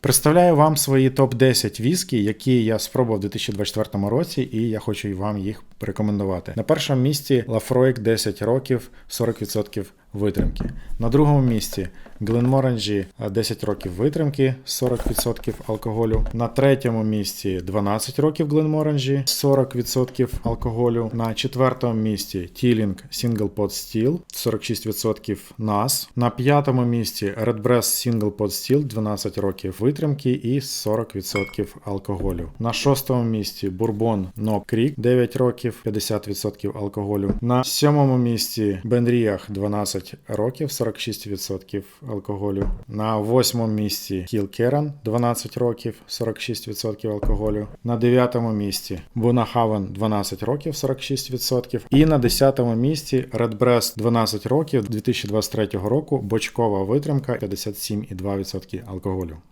Представляю вам свої топ-10 віскі, які я спробував у 2024 році, і я хочу вам їх порекомендувати. На першому місці Лафройк 10 років, 40% витримки. На другому місці Glenmorangie 10 років витримки, 40% алкоголю. На третьому місці 12 років Glenmorangie, 40% алкоголю. На четвертому місці Teeling Single Pot Steel, 46% NAS. На п'ятому місці Redbreast Single Pot Steel, 12 років витримки і 40% алкоголю. На шостому місці Bourbon Knob Creek, 9 років, 50% алкоголю. На сьомому місці Benriach 12 років, 46% алкоголю. На восьмому місці Кіл Керан 12 років, 46% алкоголю. На дев'ятому місці Бунахавен 12 років, 46%. І на десятому місці Редбрест 12 років 2023 року, бочкова витримка 57,2% алкоголю.